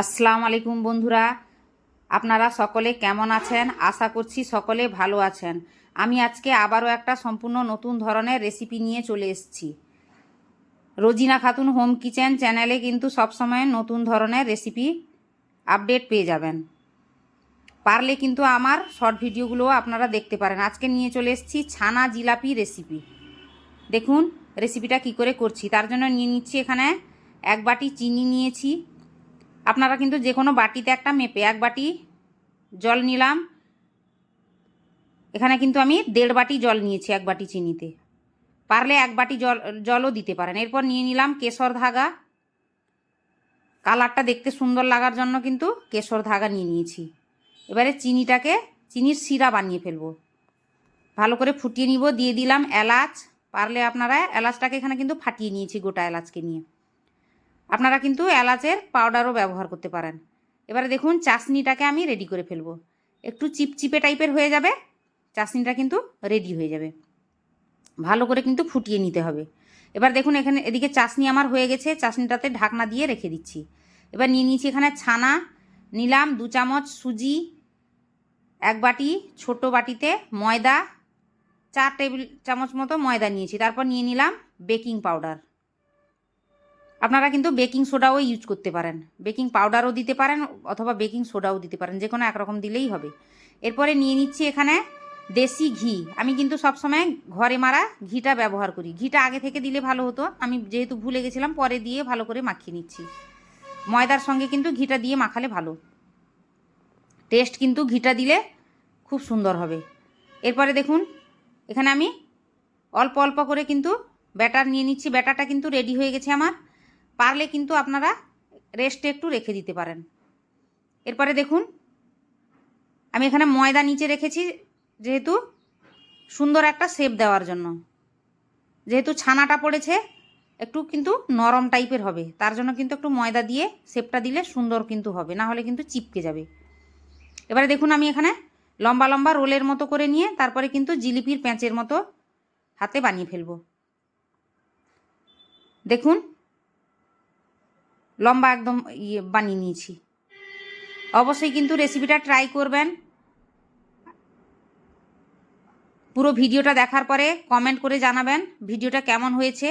আসসালামু আলাইকুম বন্ধুরা। আপনারা সকলে কেমন আছেন? আশা করছি সকলে ভালো আছেন। আমি আজকে আবারও একটা সম্পূর্ণ নতুন ধরনের রেসিপি নিয়ে চলে এসেছি। রোজিনা খাতুন হোম কিচেন চ্যানেলে কিন্তু সবসময় নতুন ধরনের রেসিপি আপডেট পেয়ে যাবেন। পারলে কিন্তু আমার শর্ট ভিডিওগুলো আপনারা দেখতে পারেন। আজকে নিয়ে চলে এসেছি ছানা জিলাপি রেসিপি দেখুন রেসিপিটা কি করে করছি। তার জন্য নিয়ে নিচ্ছি এখানে এক বাটি চিনি নিয়েছি। আপনারা কিন্তু যে কোনো বাটিতে একটা মেপে এক বাটি জল নিলাম। এখানে কিন্তু আমি দেড় বাটি জল নিয়েছি এক বাটি চিনিতে। পারলে এক বাটি জল, জলও দিতে পারেন। এরপর নিয়ে নিলাম কেশর ধাগা। কালারটা দেখতে সুন্দর লাগার জন্য কিন্তু কেশর ধাগা নিয়ে নিয়েছি। এবারে চিনিটাকে, চিনির শিরা বানিয়ে ফেলব। ভালো করে ফুটিয়ে নিব, দিয়ে দিলাম এলাচ। পারলে আপনারা এলাচটাকে এখানে কিন্তু ফাটিয়ে নিয়েছি গোটা এলাচকে নিয়ে। আপনারা কিন্তু এলাচের পাউডারও ব্যবহার করতে পারেন। এবারে দেখুন, চাশনিটাকে আমি রেডি করে ফেলব। একটু চিপচিপে টাইপের হয়ে যাবে, চাশনিটা কিন্তু রেডি হয়ে যাবে। ভালো করে কিন্তু ফুটিয়ে নিতে হবে। এবার দেখুন, এখানে, এদিকে চাশনি আমার হয়ে গেছে, চাশনিটাতে ঢাকনা দিয়ে রেখে দিচ্ছি। এবার নিয়ে নিয়েছি এখানে ছানা, নিলাম দু চামচ সুজি, এক বাটি ছোট বাটিতে ময়দা, চার টেবিল, চামচ মতো ময়দা নিয়েছি। তারপর নিয়ে নিলাম বেকিং পাউডার আপনারা কিন্তু বেকিং সোডাও ইউজ করতে পারেন। বেকিং পাউডারও দিতে পারেন অথবা বেকিং সোডাও দিতে পারেন, যে কোনো একরকম দিলেই হবে। এরপরে নিয়ে নিচ্ছি এখানে দেশি ঘি। আমি কিন্তু সবসময় ঘরে মারা ঘিটা ব্যবহার করি। ঘিটা আগে থেকে দিলে ভালো হতো। আমি যেহেতু ভুলে গেছিলাম, পরে দিয়ে ভালো করে মাখিয়ে নিচ্ছি। ময়দার সঙ্গে কিন্তু ঘিটা দিয়ে মাখালে ভালো। টেস্ট কিন্তু ঘিটা দিলে খুব সুন্দর হবে। এরপরে দেখুন, এখানে আমি অল্প অল্প করে কিন্তু ব্যাটার নিয়ে নিচ্ছি। ব্যাটারটা কিন্তু রেডি হয়ে গেছে আমার। পারলে কিন্তু আপনারা রেস্টে একটু রেখে দিতে পারেন। এরপরে দেখুন, আমি এখানে ময়দা নিচে রেখেছি, যেহেতু সুন্দর একটা শেপ দেওয়ার জন্য। যেহেতু ছানাটা পড়েছে, একটু কিন্তু নরম টাইপের হবে। তার জন্য কিন্তু একটু ময়দা দিয়ে শেপটা দিলে সুন্দর কিন্তু হবে, না হলে কিন্তু চিপকে যাবে। এবারে দেখুন, আমি এখানে লম্বা লম্বা রোলের মতো করে নিয়ে তারপরে কিন্তু জিলিপির প্যাঁচের মতো হাতে বানিয়ে ফেলব। দেখুন লম্বা একদম ইয়ে বানিয়ে নিয়েছি। অবশ্যই কিন্তু রেসিপিটা ট্রাই করবেন। পুরো ভিডিওটা দেখার পরে কমেন্ট করে জানাবেন ভিডিওটা কেমন হয়েছে।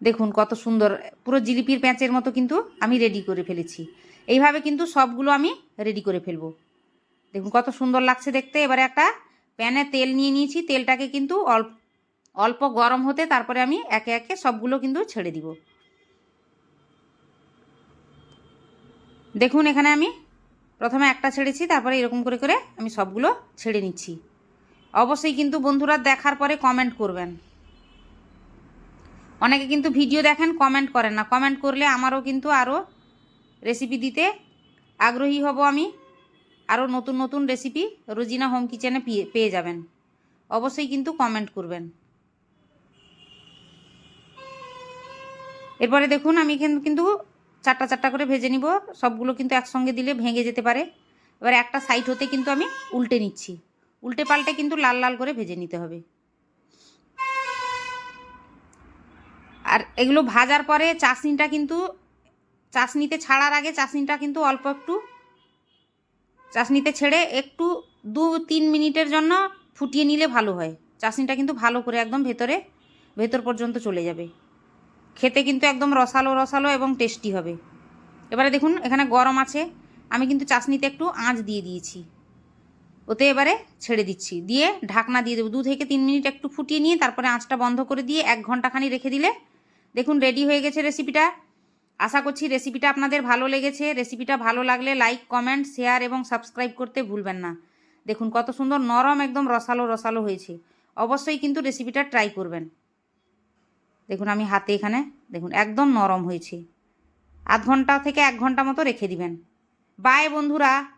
দেখুন কত সুন্দর, পুরো জিলিপির প্যাঁচের মতো কিন্তু আমি রেডি করে ফেলেছি। এইভাবে কিন্তু সবগুলো আমি রেডি করে ফেলব। দেখুন কত সুন্দর লাগছে দেখতে। এবারে একটা প্যানে তেল নিয়ে নিয়েছি। তেলটাকে কিন্তু অল্প অল্প গরম হতে তারপরে আমি একে একে সবগুলো কিন্তু ছেড়ে দিব। দেখুন, এখানে আমি প্রথমে একটা ছেড়েছি, তারপরে এরকম করে করে আমি সবগুলো ছেড়ে নিচ্ছি। অবশ্যই কিন্তু বন্ধুরা দেখার পরে কমেন্ট করবেন। অনেকে কিন্তু ভিডিও দেখেন কমেন্ট করেন না। কমেন্ট করলে আমারও কিন্তু আরও রেসিপি দিতে আগ্রহী হব আমি। আরও নতুন নতুন রেসিপি রোজিনা হোম কিচেনে পেয়ে যাবেন। অবশ্যই কিন্তু কমেন্ট করবেন। এরপরে দেখুন, আমি কিন্তু চারটা চারটা করে ভেজে নিব। সবগুলো কিন্তু একসঙ্গে দিলে ভেঙে যেতে পারে। এবার একটা সাইড হতে কিন্তু আমি উল্টে নিচ্ছি। উল্টে পাল্টে কিন্তু লাল লাল করে ভেজে নিতে হবে। আর এগুলো ভাজার পরে চাশনিটা কিন্তু, চাশনিতে ছাড়ার আগে চাশনিটা কিন্তু অল্প একটু, চাশনিতে ছেড়ে একটু দু তিন মিনিটের জন্য ফুটিয়ে নিলে ভালো হয়। চাশনিটা কিন্তু ভালো করে একদম ভেতরে, ভেতর পর্যন্ত চলে যাবে। খেতে কিন্তু একদম রসালো রসালো এবং টেস্টি হবে। এবারে দেখুন, এখানে গরম আছে। আমি কিন্তু চাশনিতে একটু আঁচ দিয়ে দিয়েছি। ওতে এবারে ছেড়ে দিচ্ছি। দিয়ে ঢাকনা দিয়ে দেবো। দু থেকে তিন মিনিট একটু ফুটিয়ে নিয়ে তারপরে আঁচটা বন্ধ করে দিয়ে এক ঘন্টাখানি রেখে দিলে দেখুন রেডি হয়ে গেছে রেসিপিটা আশা করছি রেসিপিটা আপনাদের ভালো লেগেছে। রেসিপিটা ভালো লাগলে লাইক কমেন্ট শেয়ার এবং সাবস্ক্রাইব করতে ভুলবেন না। দেখুন কত সুন্দর নরম একদম রসালো রসালো হয়েছে। অবশ্যই কিন্তু রেসিপিটা ট্রাই করবেন। দেখুন আমি হাতে এখানে, দেখুন, একদম নরম হয়েছে। আধ ঘণ্টা থেকে এক ঘণ্টা মতো রেখে দিবেন। বাই বন্ধুরা।